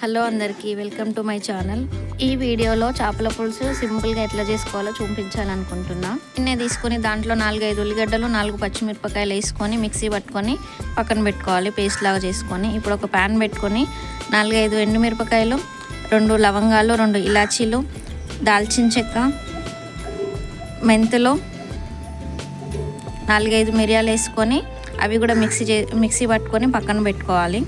Hello అందరికీ welcome to my channel. ఈ వీడియోలో చేపల పులుసు సింపుల్గా ఎట్లా చేసుకోవాలో చూపించాలనుకుంటున్నా. నిన్నే తీసుకొని దాంట్లో నాలుగు ఐదు ఉల్లిగడ్డలు నాలుగు పచ్చిమిరపకాయలు వేసుకొని మిక్సీ పట్టుకొని పక్కన పెట్టుకోవాలి పేస్ట్ లాగా చేసుకొని. ఇప్పుడు ఒక ప్యాన్ పెట్టుకొని నాలుగు ఐదు ఎండుమిరపకాయలు రెండు లవంగాలు రెండు ఇలాచీలు దాల్చిన చెక్క మెంతులు నాలుగైదు మిరియాలు వేసుకొని అవి కూడా మిక్సీ చే మిక్సీ పట్టుకొని పక్కన పెట్టుకోవాలి.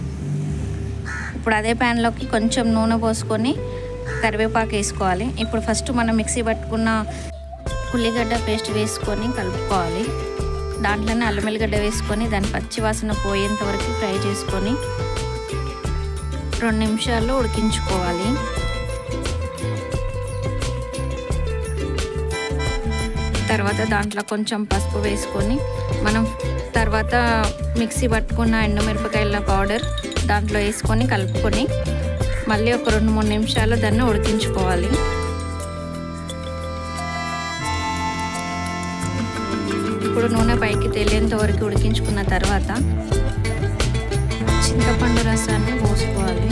ఇప్పుడు అదే ప్యాన్లోకి కొంచెం నూనె పోసుకొని కరివేపాకు వేసుకోవాలి. ఇప్పుడు ఫస్ట్ మనం మిక్సీ పట్టుకున్న ఉల్లిగడ్డ పేస్ట్ వేసుకొని కలుపుకోవాలి. దాంట్లోనే అల్లం వెల్లిగడ్డ వేసుకొని దాని పచ్చివాసన పోయేంత వరకు ఫ్రై చేసుకొని రెండు నిమిషాల్లో ఉడికించుకోవాలి. తర్వాత దాంట్లో కొంచెం పసుపు వేసుకొని మనం తర్వాత మిక్సీ పట్టుకున్న ఎండుమిరపకాయల పౌడర్ దాంట్లో వేసుకొని కలుపుకొని మళ్ళీ ఒక రెండు మూడు నిమిషాలు దాన్ని ఉడికించుకోవాలి. ఇప్పుడు నూనె పైకి తేలేంత వరకు ఉడికించుకున్న తర్వాత చింతపండు రసాన్ని పోసుకోవాలి.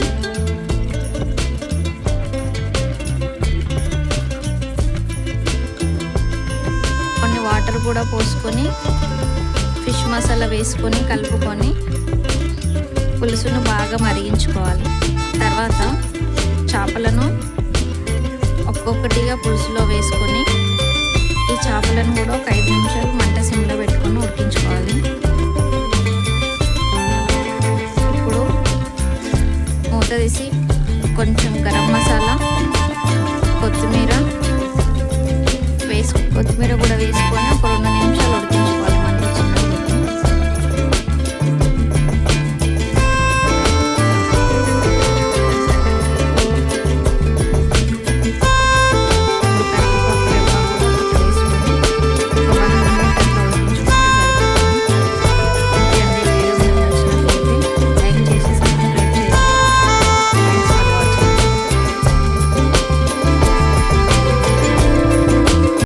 వాటర్ కూడా పోసుకొని ఫిష్ మసాలా వేసుకొని కలుపుకొని పులుసును బాగా మరిగించుకోవాలి. తర్వాత చేపలను ఒక్కొక్కటిగా పులుసులో వేసుకొని ఈ చేపలను కూడా ఒక ఐదు నిమిషాలు మంట సిమ్లో పెట్టుకొని ఉడికించుకోవాలి. ఇప్పుడు మూత తీసి కొంచెం గరం మసాలా కొత్తిమీర కొత్తిమీర కూడా వేసుకొని ఒక రెండు నిమిషాలు